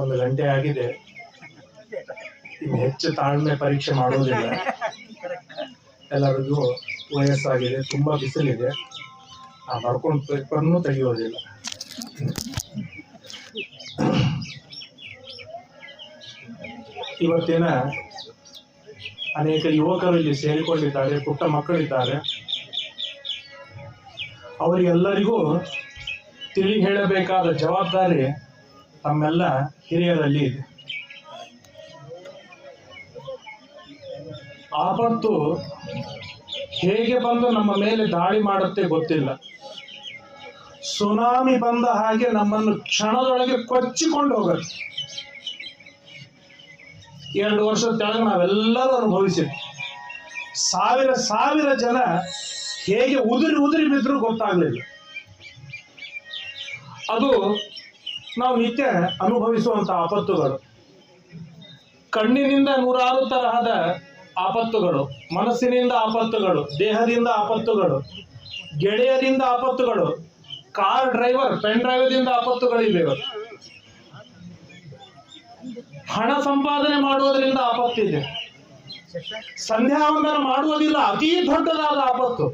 ಒಂದು ಗಂಟೆ ಆಗಿದೆ. ಇನ್ನು ಹೆಚ್ಚು ತಾಳ್ಮೆ ಪರೀಕ್ಷೆ ಮಾಡೋದಿಲ್ಲ. ಎಲ್ಲರಿಗೂ ವಯಸ್ಸಾಗಿದೆ, ತುಂಬಾ ಬಿಸಿಲಿದೆ. ಆ ಬರ್ಕೊಂಡು ಪೇಪರ್ನೂ ತೆಗೆಯೋದಿಲ್ಲ. ಇವತ್ತಿನ ಅನೇಕ ಯುವಕರು ಇಲ್ಲಿ ಸೇರಿಕೊಂಡಿದ್ದಾರೆ, ಪುಟ್ಟ ಮಕ್ಕಳಿದ್ದಾರೆ. ಅವರಿಗೆಲ್ಲರಿಗೂ ತಿಳಿ ಹೇಳಬೇಕಾದ ಜವಾಬ್ದಾರಿ ತಮ್ಮೆಲ್ಲ ಹಿರಿಯರಲ್ಲಿ ಇದೆ. ಆಪತ್ತು ಹೇಗೆ ಬಂದು ನಮ್ಮ ಮೇಲೆ ದಾಳಿ ಮಾಡುತ್ತೆ ಗೊತ್ತಿಲ್ಲ. ಸುನಾಮಿ ಬಂದ ಹಾಗೆ ನಮ್ಮನ್ನು ಕ್ಷಣದೊಳಗೆ ಕೊಚ್ಚಿಕೊಂಡು ಹೋಗುತ್ತೆ. ಎರಡು ವರ್ಷದ ಕೆಳಗೆ ನಾವೆಲ್ಲರೂ ಅನುಭವಿಸಿದ್ವಿ. ಸಾವಿರ ಸಾವಿರ ಜನ ಹೇಗೆ ಉದುರಿ ಉದುರಿ ಬಿದ್ದರೂ ಗೊತ್ತಾಗ್ಲಿಲ್ಲ. ಅದು ನಾವು ನಿತ್ಯ ಅನುಭವಿಸುವಂತ ಆಪತ್ತುಗಳು. ಕಣ್ಣಿನಿಂದ ನೂರಾರು ತರಹದ ಆಪತ್ತುಗಳು, ಮನಸ್ಸಿನಿಂದ ಆಪತ್ತುಗಳು, ದೇಹದಿಂದ ಆಪತ್ತುಗಳು, ಗೆಳೆಯರಿಂದ ಆಪತ್ತುಗಳು, ಕಾರ್ ಡ್ರೈವರ್, ಪೆನ್ ಡ್ರೈವರ್ದಿಂದ ಆಪತ್ತುಗಳಿವೆ ಹಣ ಸಂಪಾದನೆ ಮಾಡುವುದರಿಂದ ಆಪತ್ತಿದೆ. ಸಂಧ್ಯಾ ವಂದನ ಮಾಡುವುದಿಲ್ಲ, ಅತಿ ದೊಡ್ಡದಾದ ಆಪತ್ತು.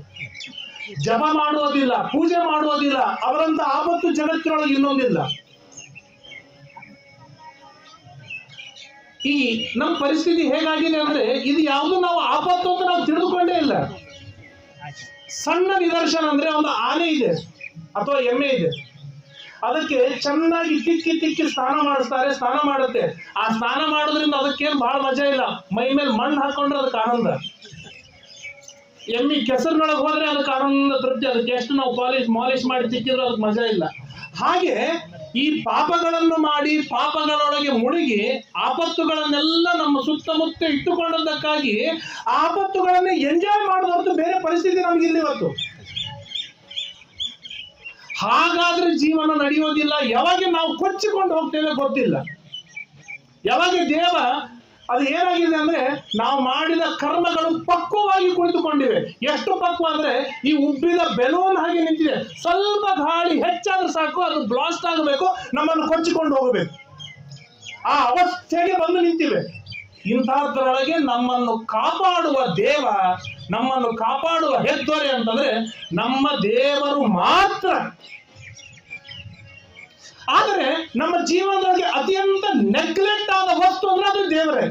ಜಪ ಮಾಡುವುದಿಲ್ಲ, ಪೂಜೆ ಮಾಡುವುದಿಲ್ಲ ಅವರಂತ ಆಪತ್ತು ಜಗತ್ತಿನೊಳಗೆ ಇನ್ನೊಂದಿಲ್ಲ. ಈ ನಮ್ಮ ಪರಿಸ್ಥಿತಿ ಹೇಗಾಗಿದೆ ಅಂದ್ರೆ ಇದು ಯಾವುದು ನಾವು ಆಪತ್ತು ಅಂತ ನಾವು ತಿಳಿದುಕೊಂಡೇ ಇಲ್ಲ. ಸಣ್ಣ ನಿದರ್ಶನ ಅಂದ್ರೆ ಒಂದು ಆನೆ ಇದೆ ಅಥವಾ ಎಮ್ಮೆ ಇದೆ. ಅದಕ್ಕೆ ಚೆನ್ನಾಗಿ ತಿಕ್ಕಿ ತಿಕ್ಕಿ ಸ್ನಾನ ಮಾಡಿಸ್ತಾರೆ, ಸ್ನಾನ ಮಾಡುತ್ತೆ. ಆ ಸ್ನಾನ ಮಾಡೋದ್ರಿಂದ ಅದಕ್ಕೇನು ಬಹಳ ಮಜಾ ಇಲ್ಲ. ಮೈ ಮೇಲೆ ಮಣ್ಣು ಹಾಕೊಂಡ್ರೆ ಅದಕ್ಕೆ ಆನಂದ. ಎಮ್ಮಿ ಕೆಸರಿನೊಳಗೆ ಹೋದ್ರೆ ಅದಕ್ಕೆ ಆನಂದ ತೃಪ್ತಿ. ಅದಕ್ಕೆ ಎಷ್ಟು ನಾವು ಪಾಲಿಶ್, ಮಾಲಿಶ್ ಮಾಡಿ ತಿಕ್ಕಿದ್ರೆ ಅದಕ್ಕೆ ಮಜಾ ಇಲ್ಲ. ಹಾಗೆ ಈ ಪಾಪಗಳನ್ನು ಮಾಡಿ ಪಾಪಗಳೊಳಗೆ ಮುಳುಗಿ ಆಪತ್ತುಗಳನ್ನೆಲ್ಲ ನಮ್ಮ ಸುತ್ತಮುತ್ತ ಇಟ್ಟುಕೊಂಡದ್ದಕ್ಕಾಗಿ ಆಪತ್ತುಗಳನ್ನು ಎಂಜಾಯ್ ಮಾಡೋದು ಬೇರೆ ಪರಿಸ್ಥಿತಿ ನಮಗಿಲ್ಲ ಇವತ್ತು. ಹಾಗಾದ್ರೆ ಜೀವನ ನಡೆಯೋದಿಲ್ಲ. ಯಾವಾಗ ನಾವು ಕೊಚ್ಚಿಕೊಂಡು ಹೋಗ್ತೇವೆ ಗೊತ್ತಿಲ್ಲ. ಯಾವಾಗ ದೇವ ಅದು ಏನಾಗಿದೆ ಅಂದ್ರೆ ನಾವು ಮಾಡಿದ ಕರ್ಮಗಳು ಪಕ್ವವಾಗಿ ಕುಳಿತುಕೊಂಡಿವೆ. ಎಷ್ಟು ಪಕ್ವ ಅಂದ್ರೆ ಈ ಉಬ್ಬಿದ ಬೆಲೂನ್ ಹಾಗೆ ನಿಂತಿದೆ. ಸ್ವಲ್ಪ ಗಾಳಿ ಹೆಚ್ಚಾದ್ರೆ ಸಾಕು, ಅದು ಬ್ಲಾಸ್ಟ್ ಆಗಬೇಕು, ನಮ್ಮನ್ನು ಕೊಚ್ಚಿಕೊಂಡು ಹೋಗಬೇಕು. ಆ ಅವಸ್ಥೆಗೆ ಬಂದು ನಿಂತಿವೆ. ಇಂಥದ್ರೊಳಗೆ ನಮ್ಮನ್ನು ಕಾಪಾಡುವ ದೇವ, ನಮ್ಮನ್ನು ಕಾಪಾಡುವ ಹೆದ್ದೊರೆ ಅಂತಂದ್ರೆ ನಮ್ಮ ದೇವರು ಮಾತ್ರ. ಆದರೆ ನಮ್ಮ ಜೀವನದೊಳಗೆ ಅತ್ಯಂತ ನೆಗ್ಲೆಕ್ಟ್ ಆದ ವಸ್ತು ಅಂದ್ರೆ ಅದು ದೇವರೇ.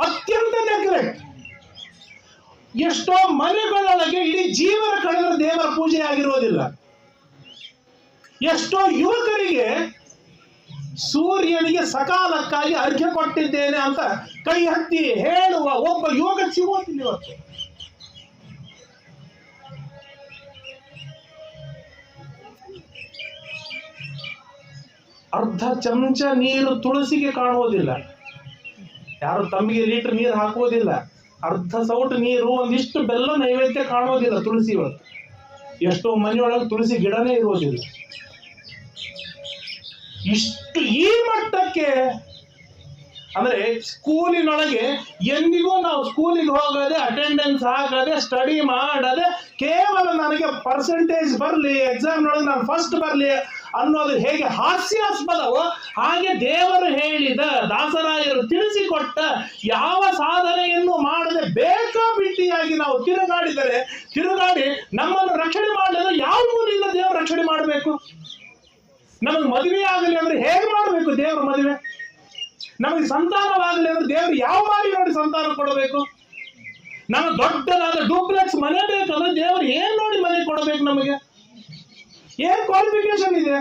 ಅತ್ಯಂತ ನೆಗ್ಲೆಕ್ಟ್ ಎಷ್ಟೋ ಮನೆಗಳೊಳಗೆ ಇಡೀ ಜೀವನ ಕಳೆದ್ರೆ ದೇವರ ಪೂಜೆ ಆಗಿರೋದಿಲ್ಲ. ಎಷ್ಟೋ ಯುವಕರಿಗೆ ಸೂರ್ಯನಿಗೆ ಸಕಾಲಕ್ಕಾಗಿ ಅರ್ಘ್ಯ ಕೊಟ್ಟಿದ್ದೇನೆ ಅಂತ ಕೈ ಹತ್ತಿ ಹೇಳುವ ಒಬ್ಬ ಯುವಕ ಸಿಗೋದಿಲ್ಲ ಇವತ್ತು. ಅರ್ಧ ಚಮಚ ನೀರು ತುಳಸಿಗೆ ಕಾಣುವುದಿಲ್ಲ. ಯಾರು ತಮ್ಮಿಗೆ ಲೀಟರ್ ನೀರು ಹಾಕುವುದಿಲ್ಲ. ಅರ್ಧ ಸೌಟ್ ನೀರು ಒಂದಿಷ್ಟು ಬೆಲ್ಲ ನೈವೇದ್ಯ ಕಾಣುವುದಿಲ್ಲ ತುಳಸಿ ಇವತ್ತು ಎಷ್ಟೋ ಮನೆಯೊಳಗೆ ತುಳಸಿ ಗಿಡನೇ ಇರುವುದಿಲ್ಲ. ಇಷ್ಟು ಈ ಮಟ್ಟಕ್ಕೆ ಅಂದ್ರೆ ಸ್ಕೂಲಿನೊಳಗೆ ಎಂದಿಗೂ ನಾವು ಸ್ಕೂಲಿಗೆ ಹೋಗದೆ ಅಟೆಂಡೆನ್ಸ್ ಹಾಕದೆ ಸ್ಟಡಿ ಮಾಡದೆ ಕೇವಲ ನನಗೆ ಪರ್ಸೆಂಟೇಜ್ ಬರಲಿ ಎಕ್ಸಾಮ್ನೊಳಗೆ ನಾನು ಫಸ್ಟ್ ಬರಲಿ ಅನ್ನೋದು ಹೇಗೆ ಹಾಸ್ಯಾಸ್ಪದವೋ ಹಾಗೆ ದೇವರು ಹೇಳಿದ, ದಾಸರಾಯರು ತಿಳಿಸಿಕೊಟ್ಟ ಯಾವ ಸಾಧನೆಯನ್ನು ಮಾಡದೆ ಬೇಕಾಬಿಟ್ಟಿಯಾಗಿ ನಾವು ತಿರುಗಾಡಿದರೆ, ತಿರುಗಾಡಿ ನಮ್ಮನ್ನು ರಕ್ಷಣೆ ಮಾಡಲು ಯಾವ ಮೂಲದಿಂದ ದೇವರು ರಕ್ಷಣೆ ಮಾಡಬೇಕು ನಮಗೆ ಮದುವೆ ಆಗಲಿ ಅಂದ್ರೆ ಹೇಗೆ ಮಾಡಬೇಕು ದೇವರ ಮದುವೆ ನಮಗೆ ಸಂತಾನವಾಗಲಿ ಅಂದ್ರೆ ದೇವರು ಯಾವ ಮಾರಿ ನೋಡಿ ಸಂತಾನ ಕೊಡಬೇಕು? ನಾನು ದೊಡ್ಡದಾದ ಡೂಪ್ಲೆಕ್ಸ್ ಮನೆ ಬೇಕಂದ್ರೆ ದೇವರು ಏನ್ ನೋಡಿ ಮನೆ ಕೊಡಬೇಕು ನಮಗೆ? ಏನ್ ಕ್ವಾಲಿಫಿಕೇಶನ್ ಇದೆ?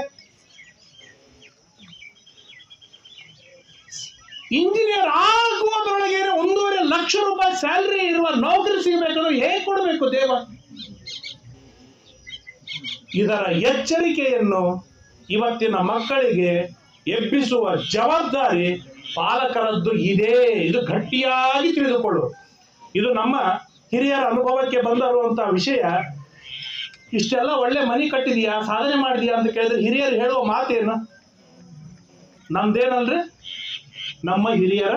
ಇಂಜಿನಿಯರ್ ಆಗುವುದರೊಳಗೆ ಒಂದೂವರೆ ಲಕ್ಷ ರೂಪಾಯಿ ಸ್ಯಾಲರಿ ಇರುವ ನೌಕರಿ ಸಿಗಬೇಕಂದ್ರೆ ಹೇಗೆ ಕೊಡಬೇಕು ದೇವ? ಇದರ ಎಚ್ಚರಿಕೆಯನ್ನು ಇವತ್ತಿನ ಮಕ್ಕಳಿಗೆ ಎಬ್ಬಿಸುವ ಜವಾಬ್ದಾರಿ ಪಾಲಕರದ್ದು ಇದೆ ಇದು ಗಟ್ಟಿಯಾಗಿ ತಿಳಿದುಕೊಳ್ಳು ಇದು ನಮ್ಮ ಹಿರಿಯರ ಅನುಭವಕ್ಕೆ ಬಂದಿರುವಂತಹ ವಿಷಯ. ಇಷ್ಟೆಲ್ಲ ಒಳ್ಳೆ ಮನೆ ಕಟ್ಟಿದೀಯಾ, ಸಾಧನೆ ಮಾಡಿದೀಯಾ ಅಂತ ಕೇಳಿದ್ರೆ ಹಿರಿಯರು ಹೇಳುವ ಮಾತೇನು? ನಮ್ದೇನಲ್ರಿ ನಮ್ಮ ಹಿರಿಯರ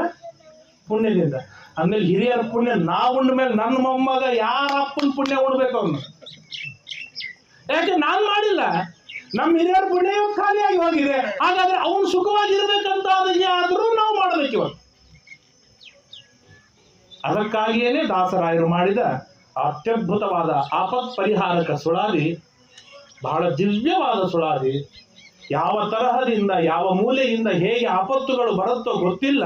ಪುಣ್ಯದಿಂದ. ಆಮೇಲೆ ಹಿರಿಯರ ಪುಣ್ಯ ನಾವು ಉಂಡ ಮೇಲೆ ನನ್ನ ಮೊಮ್ಮಗ ಯಾರ ಅಪ್ಪನ ಪುಣ್ಯ ಉಣ್ಬೇಕು ಅವನು? ಯಾಕೆ ನಾನು ಮಾಡಿಲ್ಲ? ನಮ್ಮ ಹಿರಿಯರ ಪುಣ್ಯ ಖಾಲಿಯಾಗಿ ಹೋಗಿದೆ. ಹಾಗಾದ್ರೆ ಅವನು ಸುಖವಾಗಿರ್ಬೇಕಂತ ಆದ್ರೂ ನಾವು ಮಾಡಬೇಕು ಇವತ್ತು ಅದಕ್ಕಾಗಿಯೇನೆ ದಾಸರಾಯರು ಮಾಡಿದ ಅತ್ಯದ್ಭುತವಾದ ಆಪತ್ ಪರಿಹಾರಕ ಸುಳಾದಿ, ಬಹಳ ದಿವ್ಯವಾದ ಸುಳಾದಿ. ಯಾವ ತರಹದಿಂದ, ಯಾವ ಮೂಲೆಯಿಂದ ಹೇಗೆ ಆಪತ್ತುಗಳು ಬರುತ್ತೋ ಗೊತ್ತಿಲ್ಲ.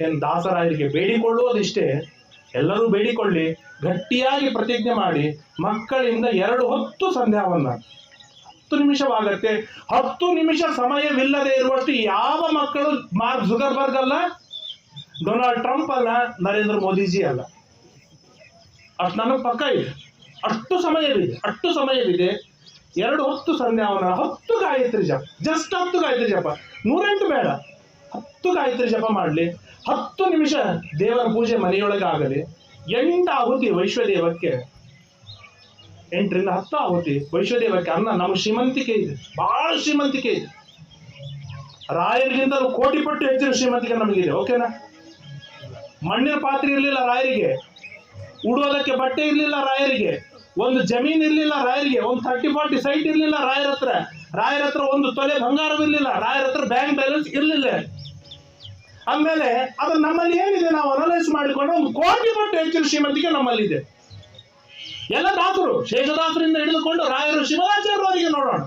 ಏನು ದಾಸರಾಯರಿಗೆ ಬೇಡಿಕೊಳ್ಳುವುದಿಷ್ಟೇ, ಎಲ್ಲರೂ ಬೇಡಿಕೊಳ್ಳಿ, ಗಟ್ಟಿಯಾಗಿ ಪ್ರತಿಜ್ಞೆ ಮಾಡಿ, ಮಕ್ಕಳಿಂದ ಎರಡು ಹೊತ್ತು ಸಂಧ್ಯಾವನ್ನ. ಹತ್ತು ನಿಮಿಷವಾಗತ್ತೆ. ಹತ್ತು ನಿಮಿಷ ಸಮಯವಿಲ್ಲದೆ ಇರುವಷ್ಟು ಯಾವ ಮಕ್ಕಳು ಮಾರ್ಕ್ ಜುಗರ್ಬರ್ಗ್ ಅಲ್ಲ, ಡೊನಾಲ್ಡ್ ಟ್ರಂಪ್ ಅಲ್ಲ, ನರೇಂದ್ರ ಮೋದಿಜಿ ಅಲ್ಲ. ಅಷ್ಟು ನನಗೆ ಪಕ್ಕ ಇದೆ. ಅಷ್ಟು ಸಮಯವಿದೆ ಅಷ್ಟು ಸಮಯವಿದೆ. ಎರಡು ಹೊತ್ತು ಸಂಧ್ಯಾವನ ಹತ್ತು ಗಾಯತ್ರಿ ಜಪ, ಜಸ್ಟ್ ಹತ್ತು ಗಾಯತ್ರಿ ಜಪ. ನೂರೆಂಟು ಬೇಡ. ಹತ್ತು ಗಾಯತ್ರಿ ಜಪ ಮಾಡಲಿ. ಹತ್ತು ನಿಮಿಷ ದೇವರ ಪೂಜೆ ಮನೆಯೊಳಗಾಗಲಿ. ಎಂಟು ಆಹುತಿ ವೈಶ್ವದೇವಕ್ಕೆ ಎಂಟರಿಂದ ಹತ್ತು ಆಹುತಿ ವೈಶ್ವದೇವಕ್ಕೆ ಅನ್ನ, ನಮ್ಮ ಶ್ರೀಮಂತಿಕೆ ಇದೆ. ಬಹಳ ಶ್ರೀಮಂತಿಕೆ ಇದೆ. ರಾಯರಿಗಿಂತ ಕೋಟಿ ಪಟ್ಟು ಹೆಚ್ಚಿನ ಶ್ರೀಮಂತಿಕೆ ನಮಗಿದೆ ಓಕೆನಾ ಮಣ್ಣಿನ ಪಾತ್ರೆ ಇರಲಿಲ್ಲ ರಾಯರಿಗೆ. ಉಡೋದಕ್ಕೆ ಬಟ್ಟೆ ಇರಲಿಲ್ಲ ರಾಯರಿಗೆ. ಒಂದು ಜಮೀನು ಇರಲಿಲ್ಲ ರಾಯರಿಗೆ. ಒಂದು ಥರ್ಟಿ ಫಾರ್ಟಿ ಸೈಟ್ ಇರಲಿಲ್ಲ ರಾಯರ ಹತ್ರ. ರಾಯರ ಹತ್ರ ಒಂದು ತೊಲೆ ಬಂಗಾರವಿರಲಿಲ್ಲ ರಾಯರ ಹತ್ರ ಬ್ಯಾಂಕ್ ಬ್ಯಾಲೆನ್ಸ್ ಇರಲಿಲ್ಲ. ಆಮೇಲೆ ಅದು ನಮ್ಮಲ್ಲಿ ಏನಿದೆ? ನಾವು ಅನಲೈಸ್ ಮಾಡಿಕೊಂಡು ಒಂದು ಕೋಟಿ ಪಟ್ಟು ಹೆಚ್ಚಿನ ಶ್ರೀಮಂತಿಕೆ ನಮ್ಮಲ್ಲಿದೆ. ಎಲ್ಲ ದಾಸರು ಶೇಷದಾಸರಿಂದ ಹಿಡಿದುಕೊಂಡು ರಾಯರು ಶಿವಾಚಾರ್ಯವರಿಗೆ ನೋಡೋಣ.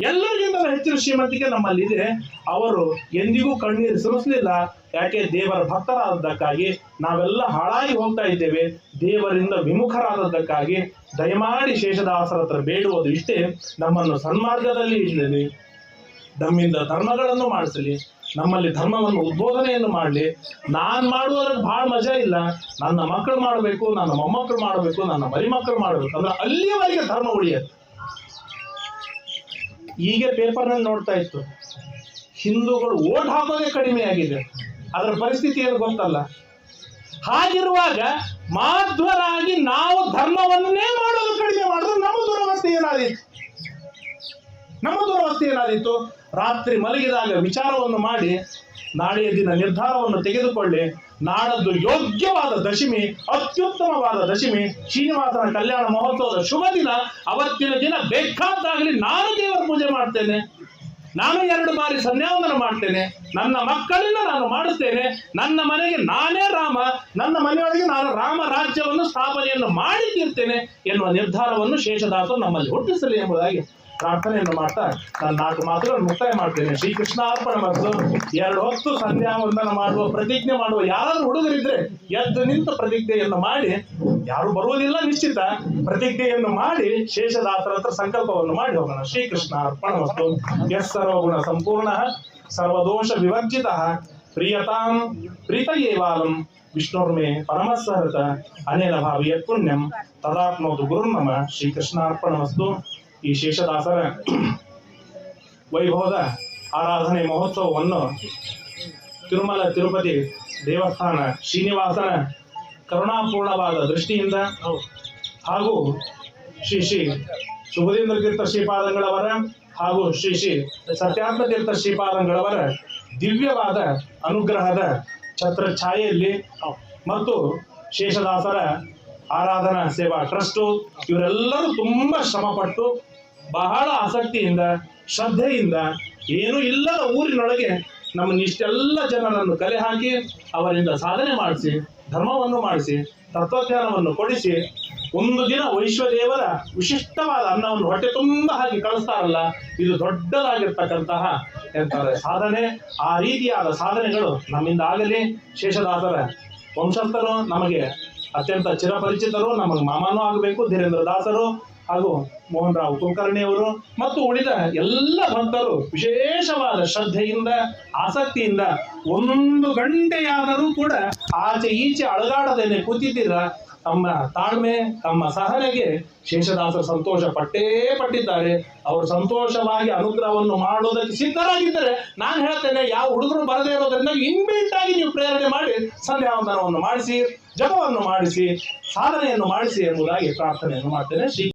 ಎಲ್ಲರಿಗಿಂತ ಹೆಚ್ಚಿನ ಶ್ರೀಮಂತಿಕೆ ನಮ್ಮಲ್ಲಿದೆ ಅವರು ಎಂದಿಗೂ ಕಣ್ಣೀರು ಸುರಿಸಲಿಲ್ಲ. ಯಾಕೆ? ದೇವರ ಭಕ್ತರಾದದ್ದಕ್ಕಾಗಿ ನಾವೆಲ್ಲ ಹಾಳಾಗಿ ಹೋಗ್ತಾ ಇದ್ದೇವೆ. ದೇವರಿಂದ ವಿಮುಖರಾದದ್ದಕ್ಕಾಗಿ ದಯಮಾಡಿ ಶೇಷದಾಸರ ಹತ್ರ ಬೇಡುವುದು ಇಷ್ಟೇ. ನಮ್ಮನ್ನು ಸನ್ಮಾರ್ಗದಲ್ಲಿ ಇಡಲಿ. ನಮ್ಮಿಂದ ಧರ್ಮಗಳನ್ನು ಮಾಡಿಸಲಿ. ನಮ್ಮಲ್ಲಿ ಧರ್ಮವನ್ನು ಉದ್ಬೋಧನೆಯನ್ನು ಮಾಡಲಿ. ನಾನು ಮಾಡುವುದ್ರಲ್ಲಿ ಭಾಳ ಮಜಾ ಇಲ್ಲ. ನನ್ನ ಮಕ್ಕಳು ಮಾಡಬೇಕು, ನನ್ನ ಮೊಮ್ಮಕ್ಕಳು ಮಾಡಬೇಕು, ನನ್ನ ಮರಿಮಕ್ಕಳು ಮಾಡಬೇಕು ಅಂದ್ರೆ ಅಲ್ಲಿಯವರೆಗೆ ಧರ್ಮ ಉಳಿಯುತ್ತೆ ಈಗ ಪೇಪರ್ನಲ್ಲಿ ನೋಡ್ತಾ ಇತ್ತು. ಹಿಂದೂಗಳು ಓಟ್ ಹಾಕೋದೇ ಕಡಿಮೆ ಆಗಿದೆ. ಅದರ ಪರಿಸ್ಥಿತಿ ಏನು ಗೊತ್ತಲ್ಲ. ಹಾಗಿರುವಾಗ ಮಾಧ್ವರಾಗಿ ನಾವು ಧರ್ಮವನ್ನೇ ಮಾಡೋದು ಕಡಿಮೆ ಮಾಡಿದ್ರೆ ನಮ್ಮ ದುರವಸ್ಥೆ ಏನಾದೀತು? ನಮ್ಮ ದುರವಸ್ಥೆ ಏನಾದೀತು? ರಾತ್ರಿ ಮಲಗಿದಾಗ ವಿಚಾರವನ್ನು ಮಾಡಿ, ನಾಳೆಯ ದಿನ ನಿರ್ಧಾರವನ್ನು ತೆಗೆದುಕೊಳ್ಳಿ. ನಾಡದ್ದು ಯೋಗ್ಯವಾದ ದಶಮಿ, ಅತ್ಯುತ್ತಮವಾದ ದಶಮಿ, ಶ್ರೀನಿವಾಸನ ಕಲ್ಯಾಣ ಮಹೋತ್ಸವದ ಶುಭ ದಿನ. ಅವತ್ತಿನ ದಿನ ಬೇಕಾದಾಗಲಿ ನಾನು ದೇವರ ಪೂಜೆ ಮಾಡ್ತೇನೆ. ನಾನು ಎರಡು ಬಾರಿ ಸಂಧ್ಯಾವಂದನ ಮಾಡ್ತೇನೆ. ನನ್ನ ಮಕ್ಕಳಿಂದ ನಾನು ಮಾಡುತ್ತೇನೆ ನನ್ನ ಮನೆಗೆ ನಾನೇ ರಾಮ. ನನ್ನ ಮನೆಯೊಳಗೆ ನಾನು ರಾಮ ರಾಜ್ಯವನ್ನು ಸ್ಥಾಪನೆಯನ್ನು ಮಾಡಿ ತೀರ್ತೇನೆ ಎನ್ನುವ ನಿರ್ಧಾರವನ್ನು ಶೇಷದಾಸರು ನಮ್ಮಲ್ಲಿ ಹುಟ್ಟಿಸಲಿ ಎಂಬುದಾಗಿ ಪ್ರಾರ್ಥನೆಯನ್ನು ಮಾಡ್ತಾ ನಾನು ನಾಲ್ಕು ಮಾತ್ರ ಮುಕ್ತಾಯ ಮಾಡ್ತೇನೆ. ಶ್ರೀಕೃಷ್ಣ ಅರ್ಪಣ ಮತ್ತು ಎರಡು ಹೊತ್ತು ಸಂಧ್ಯಾವಂದನ ಮಾಡುವ ಪ್ರತಿಜ್ಞೆ ಮಾಡುವ ಯಾರಾದ್ರೂ ಹುಡುಗರಿದ್ರೆ ಎದ್ದು ನಿಂತ ಪ್ರತಿಜ್ಞೆಯನ್ನು ಮಾಡಿ, ಯಾರು ಬರುವುದಿಲ್ಲ ನಿಶ್ಚಿತ, ಪ್ರತಿಜ್ಞೆಯನ್ನು ಮಾಡಿ ಶೇಷದಾತ್ರ ಹತ್ರ ಸಂಕಲ್ಪವನ್ನು ಮಾಡಿ ಹೋಗೋಣ. ಶ್ರೀಕೃಷ್ಣ ಅರ್ಪಣ ಮತ್ತು ಎಸ್ ಸರ್ವಗುಣ ಸಂಪೂರ್ಣ ಸರ್ವದೋಷ ವಿವರ್ಜಿತ. ಪ್ರಿಯತಾಂ ಪ್ರೀತಯೇವಾಲಂ ವಿಷ್ಣುರ್ಮೇ ಪರಮಸ್ಸಹೃತ ಅನೇನ ಭಾವಿಯ ಪುಣ್ಯಂ ತದಾತ್ಮೋದು ಗುರುರ್ನಮ. ಶ್ರೀಕೃಷ್ಣಾರ್ಪಣಮಸ್ತು ಈ ಶೇಷದಾಸರ ವೈಭವದ ಆರಾಧನೆ ಮಹೋತ್ಸವವನ್ನು ತಿರುಮಲ ತಿರುಪತಿ ದೇವಸ್ಥಾನ ಶ್ರೀನಿವಾಸನ ಕರುಣಾಪೂರ್ಣವಾದ ದೃಷ್ಟಿಯಿಂದ ಹಾಗೂ ಶ್ರೀ ಶ್ರೀ ಶುಭದೇಂದ್ರ ತೀರ್ಥ ಶ್ರೀಪಾದಂಗಳವರ ಹಾಗೂ ಶ್ರೀ ಶ್ರೀ ಸತ್ಯಾರ್ಥ ತೀರ್ಥ ಶ್ರೀಪಾದಂಗಳವರ ದಿವ್ಯವಾದ ಅನುಗ್ರಹದ ಛತ್ರ ಛಾಯೆಯಲ್ಲಿ ಮತ್ತು ಶೇಷದಾಸರ ಆರಾಧನಾ ಸೇವಾ ಟ್ರಸ್ಟು ಇವರೆಲ್ಲರೂ ತುಂಬ ಶ್ರಮಪಟ್ಟು ಬಹಳ ಆಸಕ್ತಿಯಿಂದ, ಶ್ರದ್ಧೆಯಿಂದ ಏನೂ ಇಲ್ಲದ ಊರಿನೊಳಗೆ ನಮ್ಮನ್ನಿಷ್ಟೆಲ್ಲ ಜನರನ್ನು ಕಲೆ ಹಾಕಿ ಅವರಿಂದ ಸಾಧನೆ ಮಾಡಿಸಿ, ಧರ್ಮವನ್ನು ಮಾಡಿಸಿ, ತತ್ವಜ್ಞಾನವನ್ನು ಕೊಡಿಸಿ ಒಂದು ದಿನ ವೈಶ್ವದೇವರ ವಿಶಿಷ್ಟವಾದ ಅನ್ನವನ್ನು ಹೊಟ್ಟೆ ತುಂಬ ಹಾಕಿ ಕಳಿಸ್ತಾರಲ್ಲ, ಇದು ದೊಡ್ಡದಾಗಿರ್ತಕ್ಕಂತಹ ಎಂತಾರೆ ಸಾಧನೆ. ಆ ರೀತಿಯಾದ ಸಾಧನೆಗಳು ನಮ್ಮಿಂದ ಆಗಲಿ, ಶೇಷದಾಸರ ವಂಶಸ್ಥರು ನಮಗೆ ಅತ್ಯಂತ ಚಿರಪರಿಚಿತರು, ನಮಗೆ ಮಾಮನೂ ಆಗಬೇಕು, ಧೀರೇಂದ್ರ ದಾಸರು ಹಾಗೂ ಮೋಹನ್ ರಾವ್ ಕುಲಕರ್ಣಿಯವರು ಮತ್ತು ಉಳಿದ ಎಲ್ಲ ಭಕ್ತರು ವಿಶೇಷವಾದ ಶ್ರದ್ಧೆಯಿಂದ, ಆಸಕ್ತಿಯಿಂದ ಒಂದು ಗಂಟೆಯಾದರೂ ಕೂಡ ಆಚೆ ಈಚೆ ಅಳಗಾಡದೇನೆ ಕೂತಿದ್ದೀರ? ತಮ್ಮ ತಾಳ್ಮೆ, ತಮ್ಮ ಸಹನೆಗೆ ಶೇಷದಾಸರು ಸಂತೋಷ ಪಟ್ಟೇ ಪಟ್ಟಿದ್ದಾರೆ. ಅವರು ಸಂತೋಷವಾಗಿ ಅನುಗ್ರಹವನ್ನು ಮಾಡುವುದಕ್ಕೆ ಸಿದ್ಧರಾಗಿದ್ದರೆ ನಾನು ಹೇಳ್ತೇನೆ, ಯಾವ ಹುಡುಗರು ಬರದೇ ಇರೋದ್ರಿಂದ ಇನ್ಬಿಲ್ಟ್ ಆಗಿ ನೀವು ಪ್ರೇರಣೆ ಮಾಡಿ ಸಂಧ್ಯಾವಂದನವನ್ನು ಮಾಡಿಸಿ, ಜಪವನ್ನು ಮಾಡಿಸಿ, ಸಾಧನೆಯನ್ನು ಮಾಡಿಸಿ ಎಂಬುದಾಗಿ ಪ್ರಾರ್ಥನೆಯನ್ನು ಮಾಡ್ತೇನೆ. ಶ್ರೀ